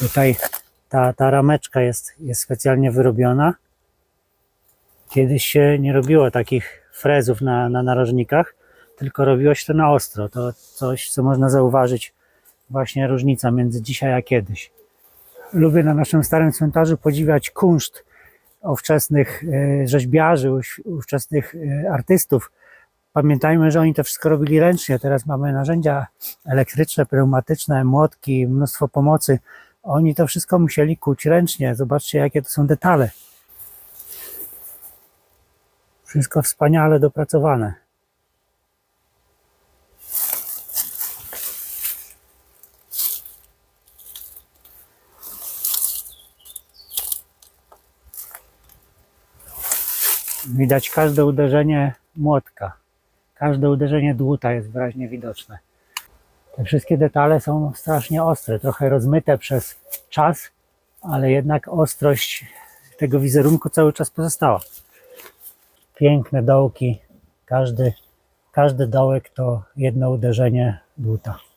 Tutaj ta, ta rameczka jest, jest specjalnie wyrobiona. Kiedyś się nie robiło takich frezów na, na narożnikach, tylko robiło się to na ostro. To coś, co można zauważyć, właśnie różnica między dzisiaj a kiedyś. Lubię na naszym starym cmentarzu podziwiać kunszt ówczesnych e, rzeźbiarzy, ówczesnych e, artystów. Pamiętajmy, że oni to wszystko robili ręcznie. Teraz mamy narzędzia elektryczne, pneumatyczne, młotki, mnóstwo pomocy. Oni to wszystko musieli kuć ręcznie. Zobaczcie, jakie to są detale. Wszystko wspaniale dopracowane. Widać każde uderzenie młotka. Każde uderzenie dłuta jest wyraźnie widoczne. Te wszystkie detale są strasznie ostre, trochę rozmyte przez czas, ale jednak ostrość tego wizerunku cały czas pozostała. Piękne dołki, każdy, każdy dołek to jedno uderzenie dłuta.